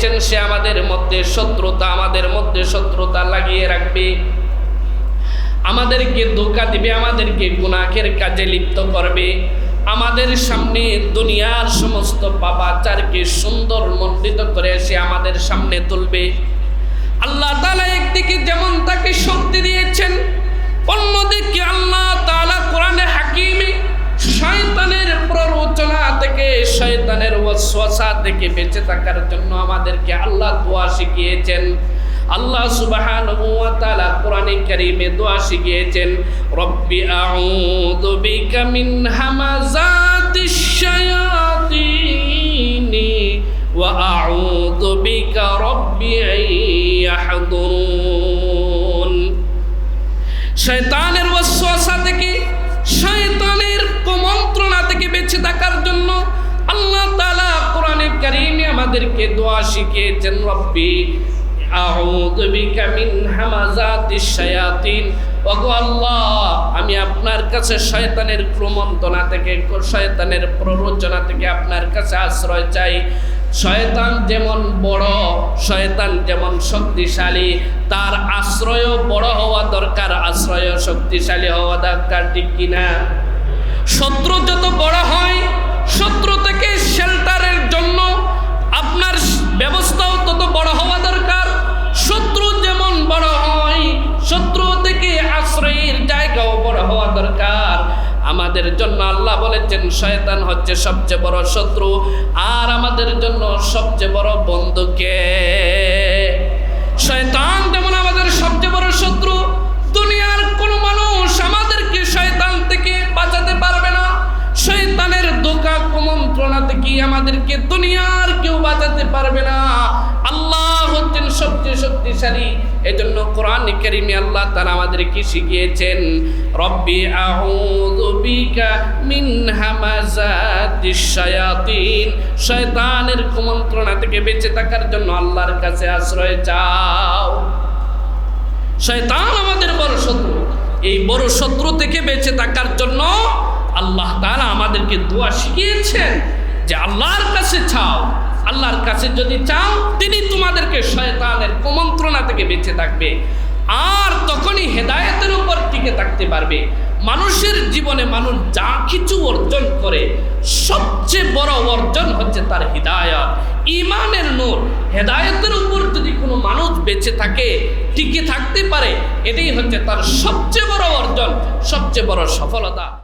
দিয়েছেন সে আমাদের মধ্যে শত্রুতা, আমাদের মধ্যে শত্রুতা লাগিয়ে রাখবে। আমাদেরকে ধোকা দিবে, আমাদেরকে গুনাহের কাজে লিপ্ত করবে। আমাদের সামনে দুনিয়ার সমস্ত পাপাচারকে সুন্দর মণ্ডিত করে সে আমাদের সামনে তুলবে। আল্লাহ তাআলা একদিকে যেমন তাকে শক্তি দিয়েছেন, অন্যদিকে আল্লাহ ওয়াসওয়াসা থেকে বেঁচে থাকার জন্য আমাদেরকে আল্লাহ দোয়া শিখিয়েছেন। আল্লাহ কারীমে দোয়া শিখিয়েছেন, রব্বি আউযু বিকা মিন থেকে, শয়তানের কুমন্ত্রণা থেকে বেঁচে থাকার জন্য আমাদেরকে দোয়া শিখিয়েছেন রব্বি। আউযু বিকা মিন হামাযাতিশ শায়াতিন। ওগো আল্লাহ, আমি আপনার কাছে শয়তানের প্রমন্ত্রণা থেকে, শয়তানের প্ররোচনা থেকে আপনার কাছে আশ্রয় চাই। শয়তান যেমন বড়, শয়তান যেমন শক্তিশালী, তার আশ্রয়ও বড় হওয়া দরকার আশ্রয় শক্তিশালী হওয়া দরকার, ঠিক কিনা? শত্রু আমাদের জন্য আল্লাহ বলেছেন, শয়তান হচ্ছে সবচেয়ে বড় শত্রু, আর আমাদের জন্য সবচেয়ে বড় বন্ধুকে। শক্তিশালী। এজন্য কোরআন কারিমে আল্লাহ তাআলা আমাদেরকে শিখিয়েছেন, রব্বি বিকা মিন শায়াতিন। শয়তানের কুমন্ত্রণা থেকে বেঁচে থাকার জন্য আল্লাহর কাছে আশ্রয় চাও। শয়তান আমাদের বড় শত্রু। এই বড় শত্রু থেকে বেঁচে থাকার জন্য আল্লাহ তাআলা আমাদেরকে দোয়া শিখিয়েছেন যে, আল্লাহর কাছে চাও। আল্লাহর কাছে যদি চাও, তিনি তোমাদেরকে কুমন্ত্রণা থেকে বেঁচে থাকবে। আর তখনই হেদায়েতের উপর টিকে থাকতে পারবে। মানুষের জীবনে মানুষ যা কিছু অর্জন করে, সবচেয়ে বড় অর্জন হচ্ছে তার হৃদায়ত। ইমানের নূর, হেদায়তের উপর যদি কোনো মানুষ বেঁচে থাকে, টিকে থাকতে পারে, এটাই হচ্ছে তার সবচেয়ে বড় অর্জন, সবচেয়ে বড় সফলতা।